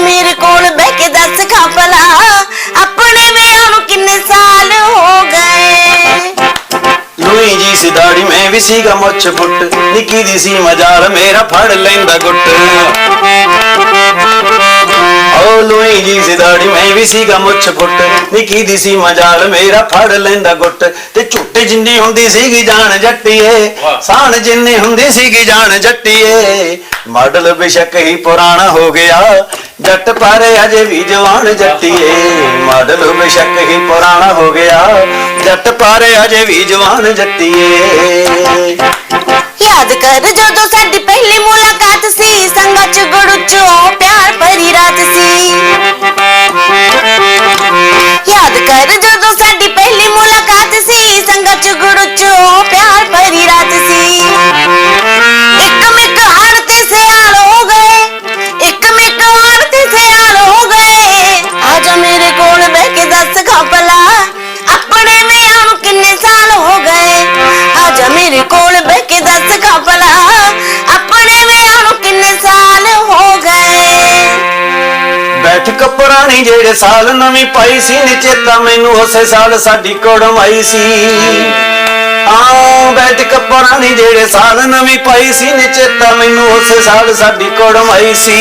ਮੇਰੇ ਕੋਲ ਬਹਿ ਕੇ ਦੱਸ ਖਾਪਲਾ। ਆਪਣੇ ਵਿਆਹ ਨੂੰ ਕਿੰਨੇ ਸਾਲ ਹੋ ਗਏ? ਲੂਈ ਜੀ ਸੀ ਦਾੜੀ ਮੈਂ ਵੀ ਸੀਗਾ ਮੁੱਛ ਫੁੱਟ। ਨਿੱਕੀ ਦੀ ਸੀ ਮਜਾਲ, ਮੇਰਾ ਫੜ ਲੈਂਦਾ ਗੁੱਟ। ਲੂਈ ਜੀ ਸੀ ਦਾੜੀ ਮੈਂ ਵੀ ਸੀਗਾ ਮੁੱਛ ਫੁੱਟ। ਨਿੱਕੀ ਦੀ ਸੀ ਮਜਾਲ ਮੇਰਾ ਫੜ ਲੈਂਦਾ ਗੁੱਟ। ਤੇ ਝੁੱਟ ਜਿੰਨੀ ਹੁੰਦੀ ਸੀਗੀ ਜਾਨ ਜੱਟੀਏ ਸਾਣ ਜਿੰਨੀ ਹੁੰਦੀ ਸੀਗੀ ਜਾਨ ਜੱਟੀਏ। ਮਾਡਲ ਬੇਸ਼ੱਕ ਹੀ ਪੁਰਾਣਾ ਹੋ ਗਿਆ ਜੱਟ ਪਰ ਅਜੇ ਵੀ ਜਵਾਨ ਜੱਟੀਏ। ਮਾਡਲ ਬੇਸ਼ੱਕ ਹੀ ਪੁਰਾਣਾ ਹੋ ਗਿਆ ਜੱਟ ਪਰ ਅਜੇ ਵੀ ਜਵਾਨ ਜੱਟੀਏ। ਯਾਦ ਕਰ ਜਦੋਂ ਸਾਡੀ ਪਹਿਲੀ ਮੁਲਾਕਾਤ ਸੀ ਸੰਗਾ ਚ ਗੁੜਚੋ ਪਿਆਰ ਭਰੀ ਬੈਠਕ ਪੁਰਾਣੀ ਜਿਹੜੇ ਸਾਲ ਨਵੀਂ ਪਾਈ ਸੀ ਨੀ ਚੇਤਾ ਮੈਨੂੰ ਉਸੇ ਸਾਲ ਸਾਡੀ ਕੋੜਮ ਸੀ। ਆ ਬੈਠਕ ਪੁਰਾਣੀ ਜਿਹੜੇ ਸਾਲ ਨਵੀਂ ਪਾਈ ਸੀ ਨੀ ਮੈਨੂੰ ਉਸੇ ਸਾਲ ਸਾਡੀ ਕੋੜਮ ਸੀ।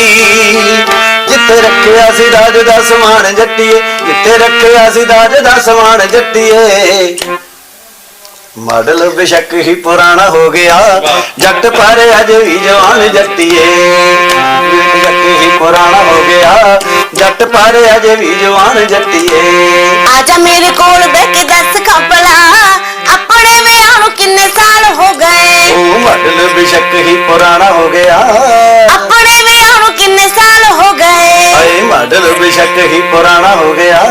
ਜਿੱਥੇ ਰੱਖਿਆ ਸੀ ਦਾਜ ਦਾ ਸਮਾਨ ਜੱਟੀਏ, ਜਿੱਥੇ ਰੱਖਿਆ ਸੀ ਦਾਜ ਦਾ ਸਮਾਨ ਜੱਟੀਏ। ਮਾਡਲ ਬੇਸ਼ੱਕ ਹੀ ਪੁਰਾਣਾ ਹੋ ਗਿਆ, ਜੱਟ ਪਰ ਅਜੇ ਵੀ ਜਵਾਨ ਜੱਟੀਏ। ਬੇਸ਼ੱਕ ਹੀ ਪੁਰਾਣਾ ਹੋ ਗਿਆ ਜੱਟ ਪਰ ਅਜ ਵੀ ਜਵਾਨ ਜੱਟੀਏ। ਆਜਾ ਮੇਰੇ ਕੋਲ ਬਹਿ ਕੇ ਦੱਸ ਖਾਪਲਾ ਆਪਣੇ ਵਿਆਹ ਨੂੰ ਕਿੰਨੇ ਸਾਲ ਹੋ ਗਏ? ਉਹ ਮਾਡਲ ਬੇਸ਼ੱਕ ਹੀ ਪੁਰਾਣਾ ਹੋ ਗਿਆ। ਆਪਣੇ ਵਿਆਹ ਨੂੰ ਕਿੰਨੇ ਸਾਲ ਹੋ ਗਏ? ਆਏ ਮਾਡਲ ਬੇਸ਼ੱਕ ਹੀ ਪੁਰਾਣਾ ਹੋ ਗਿਆ।